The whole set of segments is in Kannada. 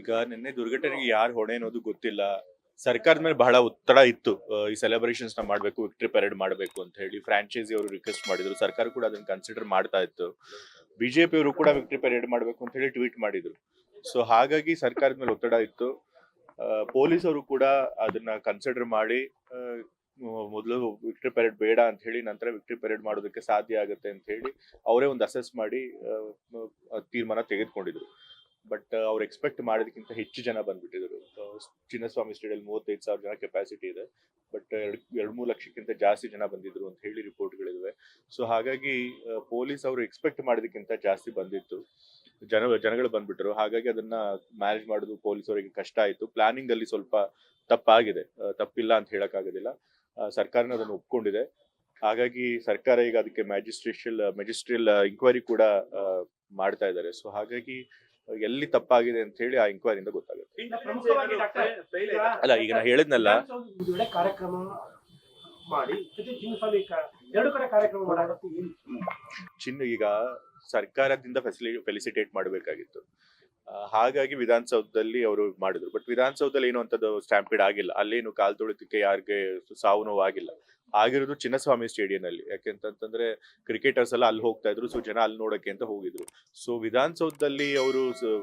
ಈಗ ನಿನ್ನೆ ದುರ್ಘಟನೆಗೆ ಯಾರು ಹೊಣೆ ಅನ್ನೋದು ಗೊತ್ತಿಲ್ಲ. ಸರ್ಕಾರದ ಮೇಲೆ ಬಹಳ ಒತ್ತಡ ಇತ್ತು. ಈ ಸೆಲೆಬ್ರೇಷನ್ಸ್ನ ಮಾಡಬೇಕು ವಿಕ್ಟ್ರಿ ಪೆರೇಡ್ ಮಾಡಬೇಕು ಅಂತ ಹೇಳಿ ಫ್ರಾಂಚೈಸಿ ಅವರು ರಿಕ್ವೆಸ್ಟ್ ಮಾಡಿದ್ರು. ಸರ್ಕಾರ ಕೂಡ ಅದನ್ನ ಕನ್ಸಿಡರ್ ಮಾಡ್ತಾ ಇತ್ತು. ಬಿಜೆಪಿ ಅವರು ಕೂಡ ವಿಕ್ಟ್ರಿ ಪೆರೇಡ್ ಮಾಡಬೇಕು ಅಂತ ಹೇಳಿ ಟ್ವೀಟ್ ಮಾಡಿದ್ರು. ಸೊ ಹಾಗಾಗಿ ಸರ್ಕಾರದ ಮೇಲೆ ಒತ್ತಡ ಇತ್ತು. ಪೊಲೀಸ್ ಅವರು ಕೂಡ ಅದನ್ನ ಕನ್ಸಿಡರ್ ಮಾಡಿ ಮೊದಲು ವಿಕ್ಟ್ರಿ ಪೆರೇಡ್ ಬೇಡ ಅಂತ ಹೇಳಿ ನಂತರ ವಿಕ್ಟ್ರಿ ಪೆರೇಡ್ ಮಾಡೋದಕ್ಕೆ ಸಾಧ್ಯ ಆಗುತ್ತೆ ಅಂತ ಹೇಳಿ ಅವರೇ ಒಂದು ಅಸೆಸ್ ಮಾಡಿ ತೀರ್ಮಾನ ತೆಗೆದುಕೊಂಡಿದ್ರು. ಬಟ್ ಅವ್ರು ಎಕ್ಸ್ಪೆಕ್ಟ್ ಮಾಡೋದಕ್ಕಿಂತ ಹೆಚ್ಚು ಜನ ಬಂದ್ಬಿಟ್ಟಿದ್ರು. ಚಿನ್ನಸ್ವಾಮಿ ಸ್ಟೇಡಿಯಲ್ ಮೂವತ್ತೈದು ಸಾವಿರ ಜನ ಕೆಪಾಸಿಟಿ ಇದೆ. ಬಟ್ ಎರಡು ಎರಡು ಮೂರು ಲಕ್ಷಕ್ಕಿಂತ ಜಾಸ್ತಿ ಜನ ಬಂದಿದ್ರು ಅಂತ ಹೇಳಿ ರಿಪೋರ್ಟ್ಗಳಿವೆ ಸೊ ಹಾಗಾಗಿ ಪೊಲೀಸ್ ಅವರು ಎಕ್ಸ್ಪೆಕ್ಟ್ ಮಾಡೋದಕ್ಕಿಂತ ಜಾಸ್ತಿ ಬಂದಿತ್ತು. ಜನ, ಜನಗಳು ಬಂದ್ಬಿಟ್ರು. ಹಾಗಾಗಿ ಅದನ್ನ ಮ್ಯಾನೇಜ್ ಮಾಡೋದು ಪೊಲೀಸ್ ಅವರಿಗೆ ಕಷ್ಟ ಆಯಿತು. ಪ್ಲಾನಿಂಗ್ ಅಲ್ಲಿ ಸ್ವಲ್ಪ ತಪ್ಪಾಗಿದೆ. ತಪ್ಪಿಲ್ಲ ಅಂತ ಹೇಳಕ್ ಆಗೋದಿಲ್ಲ ಸರ್ಕಾರನ ಅದನ್ನು ಒಪ್ಕೊಂಡಿದೆ. ಹಾಗಾಗಿ ಸರ್ಕಾರ ಈಗ ಅದಕ್ಕೆ ಮ್ಯಾಜಿಸ್ಟ್ರೇಷಿಯಲ್ ಮೆಜಿಸ್ಟ್ರಿಯಲ್ ಇನ್ಕ್ವೈರಿ ಕೂಡ ಮಾಡ್ತಾ ಇದ್ದಾರೆ. ಸೊ ಹಾಗಾಗಿ ಎಲ್ಲಿ ತಪ್ಪಾಗಿದೆ ಅಂತ ಹೇಳಿ ಆ ಇಂಕ್ವೈರಿಯಿಂದ ಗೊತ್ತಾಗುತ್ತೆ. ಪ್ರಮುಖವಾಗಿ ಡಾಕ್ಟರ್ ಅಲ್ಲ ಈಗ ನಾ ಹೇಳಿದ್ನಲ್ಲ. ಕಾರ್ಯಕ್ರಮ ಮಾಡಿ ಜೊತೆ ಚಿನ್ನಸ್ವಾಮಿ ಎರಡು ಕಡೆ ಕಾರ್ಯಕ್ರಮ ಮಾಡಾಗುತ್ತೆ ಏನು? ಚಿನ್ನ ಈಗ ಸರ್ಕಾರದಿಂದ ಫೆಸಿಲಿ ಫೆಲಿಸಿಟೇಟ್ ಮಾಡಬೇಕಾಗಿತ್ತು. ಹಾಗಾಗಿ ವಿಧಾನಸೌಧದಲ್ಲಿ ಅವರು ಮಾಡಿದ್ರು. ಬಟ್ ವಿಧಾನಸೌಧದಲ್ಲಿ ಏನು ಅಂತದ್ದು ಸ್ಟ್ಯಾಂಪಿಡ್ ಆಗಿಲ್ಲ. ಅಲ್ಲೇನು ಕಾಲ್ ತುಳಿತಕ್ಕೆ ಯಾರಿಗೆ ಸಾವು ನೋವು ಆಗಿಲ್ಲ. ಆಗಿರೋದು ಚಿನ್ನಸ್ವಾಮಿ ಸ್ಟೇಡಿಯಂ ಅಲ್ಲಿ ಯಾಕೆಂತಂದ್ರೆ ಕ್ರಿಕೆಟರ್ಸ್ ಎಲ್ಲ ಅಲ್ಲಿ ಹೋಗ್ತಾ ಇದ್ರು ಸೊ ಜನ ಅಲ್ಲಿ ನೋಡಕ್ಕೆ ಅಂತ ಹೋಗಿದ್ರು. ಸೊ ವಿಧಾನಸೌಧದಲ್ಲಿ ಅವರು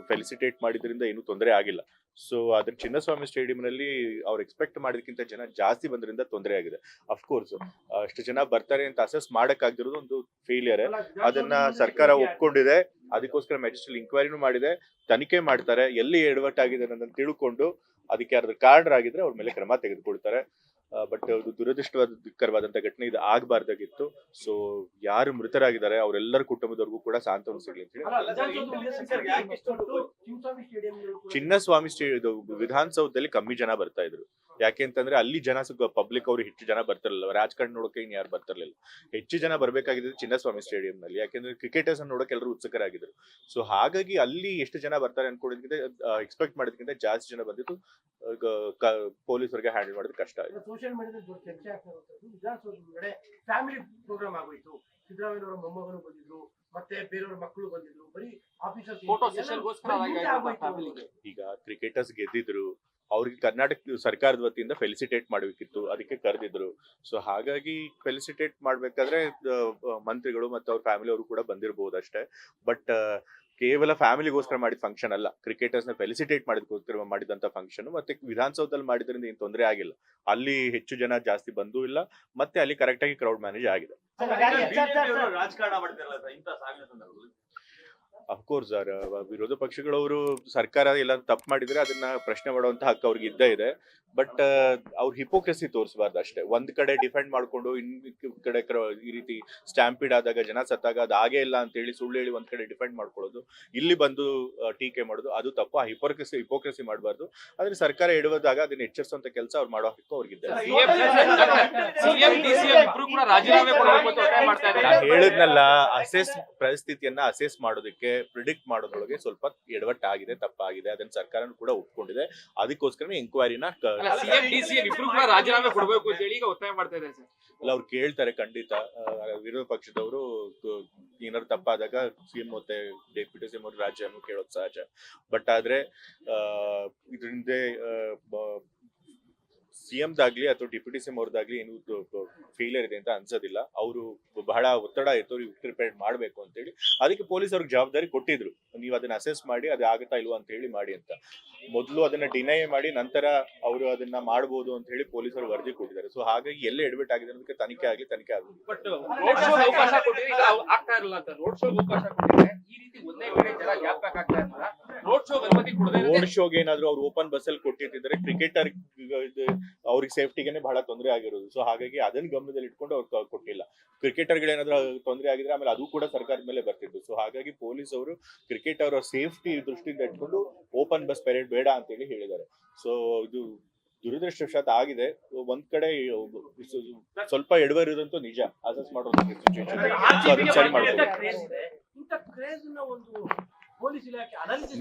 ಫೆಲಿಸಿಟೇಟ್ ಮಾಡಿದ್ರಿಂದ ಏನು ತೊಂದರೆ ಆಗಿಲ್ಲ. ಸೊ ಅದ್ರ ಚಿನ್ನಸ್ವಾಮಿ ಸ್ಟೇಡಿಯಂ ನಲ್ಲಿ ಅವ್ರು ಎಕ್ಸ್ಪೆಕ್ಟ್ ಮಾಡಿದಕ್ಕಿಂತ ಜನ ಜಾಸ್ತಿ ಬಂದ್ರಿಂದ ತೊಂದರೆ ಆಗಿದೆ. ಅಫ್ಕೋರ್ಸ್ ಅಷ್ಟು ಜನ ಬರ್ತಾರೆ ಅಂತ ಅಸೆಸ್ ಮಾಡಕ್ ಆಗಿರೋದು ಒಂದು ಫೇಲಿಯರ್ ಅದನ್ನ ಸರ್ಕಾರ ಒಪ್ಕೊಂಡಿದೆ. ಅದಕ್ಕೋಸ್ಕರ ಮ್ಯಾಜಿಸ್ಟ್ರಲ್ ಇನ್ಕ್ವೈರಿನೂ ಮಾಡಿದೆ. ತನಿಖೆ ಮಾಡ್ತಾರೆ. ಎಲ್ಲಿ ಎಡವಟ್ಟಾಗಿದೆ ಅನ್ನೋದನ್ನ ತಿಳ್ಕೊಂಡು, ಅದಕ್ಕೆ ಯಾರಾದ್ರೂ ಕಾರಣರಾಗಿದ್ರೆ ಅವ್ರ ಮೇಲೆ ಕ್ರಮ ತೆಗೆದುಕೊಳ್ತಾರೆ ಬಟ್ ಅದು ದುರದೃಷ್ಟಕರವಾದಂತ ಘಟನೆ ಇದು ಆಗಬಾರ್ದಾಗಿತ್ತು. ಸೊ ಯಾರು ಮೃತರಾಗಿದ್ದಾರೆ ಅವರೆಲ್ಲರ ಕುಟುಂಬದವ್ರಿಗೂ ಕೂಡ ಸಾಂತ್ವನ ಸಿಗಲಿ ಅಂತ ಹೇಳಿ. ಚಿನ್ನಸ್ವಾಮಿ ಸ್ಟೇಡಿಯಂ ವಿಧಾನಸೌಧದಲ್ಲಿ ಕಮ್ಮಿ ಜನ ಬರ್ತಾ ಇದ್ರು. ಯಾಕೆ ಅಂತಂದ್ರೆ ಅಲ್ಲಿ ಜನ ಪಬ್ಲಿಕ್ ಅವರು ಹೆಚ್ಚು ಜನ ಬರ್ತಿರಲಿಲ್ಲ. ರಾಜಕಾರಣ ನೋಡಕ್ಕೆ ಇನ್ ಯಾರು ಬರ್ತಿರ್ಲಿಲ್ಲ. ಹೆಚ್ಚು ಜನ ಬರ್ಬೇಕಾಗಿದ್ದು ಚಿನ್ನಸ್ವಾಮಿ ಸ್ಟೇಡಿಯಂ ನಲ್ಲಿ ಯಾಕೆಂದ್ರೆ ಕ್ರಿಕೆಟರ್ಸ್ ನೋಡೋಕೆ ಎಲ್ಲರೂ ಉತ್ಸುಕರಾಗಿದ್ರು. ಸೊ ಹಾಗಾಗಿ ಅಲ್ಲಿ ಎಷ್ಟು ಜನ ಬರ್ತಾರೆ ಅನ್ಕೊಂಡಿದ್ಕಿಂತ ಎಕ್ಸ್ಪೆಕ್ಟ್ ಮಾಡಿದ್ಕಿಂತ ಜಾಸ್ತಿ ಜನ ಬಂದಿತ್ತು ಪೊಲೀಸರಿಗೆ ಹ್ಯಾಂಡಲ್ ಮಾಡೋದು ಕಷ್ಟ ಆಯ್ತು. ಸೋಷಿಯಲ್ ಮೀಡಿಯಾದಲ್ಲಿ ದೊಡ್ಡ ಚರ್ಚೆ ಆಗ್ತಾ ಇರುವಂತದ್ದು ವಿಧಾನಸೌಧದ ಫ್ಯಾಮಿಲಿ ಪ್ರೋಗ್ರಾಮ್ ಆಗೋಯ್ತು. ಸಿದ್ದರಾಮಯ್ಯನವರ ಮೊಮ್ಮಗನು ಬಂದಿದ್ರು ಮತ್ತೆ ಬೇರೆಯವ್ರ ಮಕ್ಕಳು ಬಂದಿದ್ರು ಬರೀ ಆಫೀಸರ್ಸ್ ಫೋಟೋ ಸೆಷನ್ಗೋಸ್ಕರ ಫ್ಯಾಮಿಲಿಗೆ ಈಗ ಕ್ರಿಕೆಟರ್ಸ್ ಗೆದ್ದಿದ್ರು ಅವ್ರಿಗೆ ಕರ್ನಾಟಕ ಸರ್ಕಾರದ ವತಿಯಿಂದ ಫೆಲಿಸಿಟೇಟ್ ಮಾಡಬೇಕಿತ್ತು. ಅದಕ್ಕೆ ಕರೆದಿದ್ರು. ಸೊ ಹಾಗಾಗಿ ಫೆಲಿಸಿಟೇಟ್ ಮಾಡ್ಬೇಕಾದ್ರೆ ಮಂತ್ರಿಗಳು ಮತ್ತು ಅವ್ರ ಫ್ಯಾಮಿಲಿ ಅವರು ಕೂಡ ಬಂದಿರಬಹುದು ಅಷ್ಟೇ. ಬಟ್ ಕೇವಲ ಫ್ಯಾಮಿಲಿಗೋಸ್ಕರ ಮಾಡಿದ ಫಂಕ್ಷನ್ ಅಲ್ಲ. ಕ್ರಿಕೆಟರ್ಸ್ನ ಫೆಲಿಸಿಟೇಟ್ ಮಾಡಿದಕ್ಕೋಸ್ಕರ ಮಾಡಿದಂತ ಫಂಕ್ಷನ್ ಮತ್ತೆ ವಿಧಾನಸೌಧದಲ್ಲಿ ಮಾಡಿದ್ರಿಂದ ಏನು ತೊಂದರೆ ಆಗಿಲ್ಲ. ಅಲ್ಲಿ ಹೆಚ್ಚು ಜನ ಜಾಸ್ತಿ ಬಂದೂ ಇಲ್ಲ. ಮತ್ತೆ ಅಲ್ಲಿ ಕರೆಕ್ಟ್ ಆಗಿ ಕ್ರೌಡ್ ಮ್ಯಾನೇಜ್ ಆಗಿದೆ. ಅಫ್ಕೋರ್ಸ್ ಸರ್ ವಿರೋಧ ಪಕ್ಷಗಳವರು ಸರ್ಕಾರ ಎಲ್ಲ ತಪ್ಪು ಮಾಡಿದ್ರೆ ಅದನ್ನ ಪ್ರಶ್ನೆ ಮಾಡುವಂತ ಹಕ್ಕು ಅವ್ರಿಗೆ ಇದ್ದೇ ಇದೆ. ಬಟ್ ಅವ್ರ ಹಿಪೋಕ್ರೆಸಿ ತೋರಿಸಬಾರ್ದು ಅಷ್ಟೇ. ಒಂದ್ ಕಡೆ ಡಿಫೆಂಡ್ ಮಾಡ್ಕೊಂಡು ಇನ್ ಕಡೆ ಕ್ರ- ಈ ರೀತಿ ಸ್ಟ್ಯಾಂಪಿಡ್ ಆದಾಗ ಜನ ಸತ್ತಾಗ ಅದು ಆಗೇ ಇಲ್ಲ ಅಂತ ಹೇಳಿ ಸುಳ್ಳು ಹೇಳಿ ಒಂದ್ ಕಡೆ ಡಿಫೆಂಡ್ ಮಾಡ್ಕೊಳ್ಳೋದು ಇಲ್ಲಿ ಬಂದು ಟೀಕೆ ಮಾಡೋದು ಅದು ತಪ್ಪು. ಆ ಹಿಪೋಕ್ರೆಸಿ ಹಿಪೋಕ್ರೆಸಿ ಮಾಡಬಾರ್ದು. ಆದ್ರೆ ಸರ್ಕಾರ ಎಡವದಾಗ ಅದನ್ನ ಎಚ್ಚರಿಸುವಂತ ಕೆಲಸ ಅವ್ರು ಮಾಡೋ ಹಕ್ಕು ಅವ್ರಿಗಿದ್ದಾರೆ ಹೇಳಿದ್ನಲ್ಲ ಅಸೆಸ್ ಪರಿಸ್ಥಿತಿಯನ್ನ ಅಸೆಸ್ ಮಾಡೋದಕ್ಕೆ ಪ್ರಿಡಿಕ್ಟ್ ಮಾಡೋದ್ರೊಳಗೆ ಸ್ವಲ್ಪ ಎಡವಟ್ಟಾಗಿದೆ ತಪ್ಪಾಗಿದೆ ಅದನ್ನ ಸರ್ಕಾರ ಕೂಡ ಒಪ್ಕೊಂಡಿದೆ. ಅದಕ್ಕೋಸ್ಕರ ಎಂಕ್ವೈರಿನ ರಾಜೀನಾಮೆ ಕೊಡಬೇಕು ಅಂತ ಹೇಳಿ ಈಗ ಒತ್ತಾಯ ಮಾಡ್ತಾ ಇದ್ದಾರೆ ಸರ್. ಅಲ್ಲ ಅವ್ರು ಕೇಳ್ತಾರೆ ಖಂಡಿತ. ವಿರೋಧ ಪಕ್ಷದವರು ಏನಾದ್ರು ತಪ್ಪಾದಾಗ ಸಿಎಂ ಮತ್ತೆ ಡೆಪ್ಯೂಟಿ ಸಿಎಂ ಅವರು ರಾಜೀನಾಮೆ ಕೇಳೋದು ಸಹಜ. ಬಟ್ ಆದ್ರೆ ಆ, ಇದರಿಂದ ಸಿಎಂದಾಗ್ಲಿ ಅಥವಾ ಡೆಪ್ಯೂಟಿ ಸಿಎಂ ಅವ್ರದ್ದಾಗ್ಲಿ ಏನು ಫೇಲಿಯರ್ ಇದೆ ಅಂತ ಅನ್ಸೋದಿಲ್ಲ. ಅವರು ಬಹಳ ಒತ್ತಡ ಇತ್ತು ಅವ್ರಿಗೆ ಪ್ರಿಪೇರ್ ಮಾಡ್ಬೇಕು ಅಂತ ಹೇಳಿ ಅದಕ್ಕೆ ಪೊಲೀಸ್ ಅವ್ರಿಗೆ ಜವಾಬ್ದಾರಿ ಕೊಟ್ಟಿದ್ರು. ನೀವು ಅದನ್ನ ಅಸೆಸ್ ಮಾಡಿ, ಅದು ಆಗುತ್ತಾ ಇಲ್ವಾ ಅಂತ ಹೇಳಿ ಮಾಡಿ ಅಂತ. ಮೊದಲು ಅದನ್ನ ಡಿನೈ ಮಾಡಿ, ನಂತರ ಅವರು ಅದನ್ನ ಮಾಡಬಹುದು ಅಂತ ಹೇಳಿ ಪೊಲೀಸರು ವರದಿ ಕೊಟ್ಟಿದ್ದಾರೆ. ಸೊ ಹಾಗಾಗಿ ಎಲ್ಲ ಎಡ್ಮಿಟ್ ಆಗಿದೆ ಅನ್ನೋದಕ್ಕೆ ತನಿಖೆ ಆಗಲಿ ತನಿಖೆ ಆಗಲಿ. ಈ ರೀತಿ ಒಂದೇ ಕಡೆ ಆಗ್ತಾ ರೋಡ್ ಶೋಗೆ ಏನಾದ್ರು ಅವ್ರು ಓಪನ್ ಬಸ್ ಅಲ್ಲಿ ಕೊಟ್ಟಿರ್ತಿದ್ರೆ ಕ್ರಿಕೆಟರ್ ಅವ್ರಿಗೆ ಸೇಫ್ಟಿಗೆನೆ ಬಹಳ ತೊಂದರೆ ಆಗಿರೋದು. ಸೊ ಹಾಗಾಗಿ ಅದನ್ನ ಗಮನದಲ್ಲಿ ಇಟ್ಕೊಂಡು ಅವ್ರು ಕೊಟ್ಟಿಲ್ಲ. ಕ್ರಿಕೆಟರ್ ಏನಾದ್ರು ತೊಂದರೆ ಆಗಿದ್ರೆ ಆಮೇಲೆ ಅದು ಕೂಡ ಸರ್ಕಾರದ ಮೇಲೆ ಬರ್ತಿತ್ತು. ಸೊ ಹಾಗಾಗಿ ಪೊಲೀಸ್ ಅವರು ಕ್ರಿಕೆಟ್ ಅವರ ಸೇಫ್ಟಿ ದೃಷ್ಟಿಯಿಂದ ಇಟ್ಕೊಂಡು ಓಪನ್ ಬಸ್ ಪೆರೇಡ್ ಬೇಡ ಅಂತ ಹೇಳಿ ಹೇಳಿದ್ದಾರೆ. ಸೊ ಇದು ದುರದೃಷ್ಟವಶಾತ್ ಆಗಿದೆ. ಒಂದ್ ಕಡೆ ಸ್ವಲ್ಪ ಎಡವರಿರೋದಂತೂ ನಿಜ. ಅಸಸ್ ಮಾಡೋದು ಸರಿ ಮಾಡ್ಬೋದು.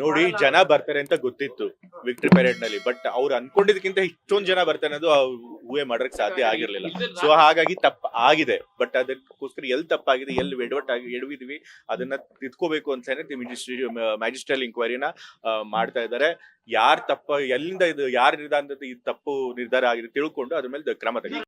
ನೋಡಿ ಜನ ಬರ್ತಾರೆ ಅಂತ ಗೊತ್ತಿತ್ತು ವಿಕ್ಟರಿ ಪೆರೇಡ್ನಲ್ಲಿ ಬಟ್ ಅವ್ರು ಅನ್ಕೊಂಡಿದ್ದಕ್ಕಿಂತ ಇಷ್ಟೊಂದ್ ಜನ ಬರ್ತಾರೆ ಅನ್ನೋದು ಊಹೆ ಮಾಡಕ್ ಸಾಧ್ಯ ಆಗಿರ್ಲಿಲ್ಲ. ಸೊ ಹಾಗಾಗಿ ತಪ್ಪ ಆಗಿದೆ ಬಟ್ ಅದಕ್ಕೋಸ್ಕರ ಎಲ್ಲಿ ತಪ್ಪಾಗಿದೆ ಎಲ್ಲಿ ಎಡವಟ್ ಆಗಿ ಎಡವಿದ್ವಿ ಅದನ್ನ ತಿದ್ಕೋಬೇಕು ಅಂತಾನೆ ಮ್ಯಾಜಿಸ್ಟ್ರಲ್ ಇಂಕ್ವೈರಿನ ಮಾಡ್ತಾ ಇದ್ದಾರೆ. ಯಾರ್ ತಪ್ಪ ಎಲ್ಲಿಂದ ಇದು ಯಾರ ನಿರ್ಧಾರ ಈ ತಪ್ಪು ನಿರ್ಧಾರ ಆಗಿದೆ ತಿಳ್ಕೊಂಡು ಅದ್ರ ಮೇಲೆ ಕ್ರಮ ತೆಗೆ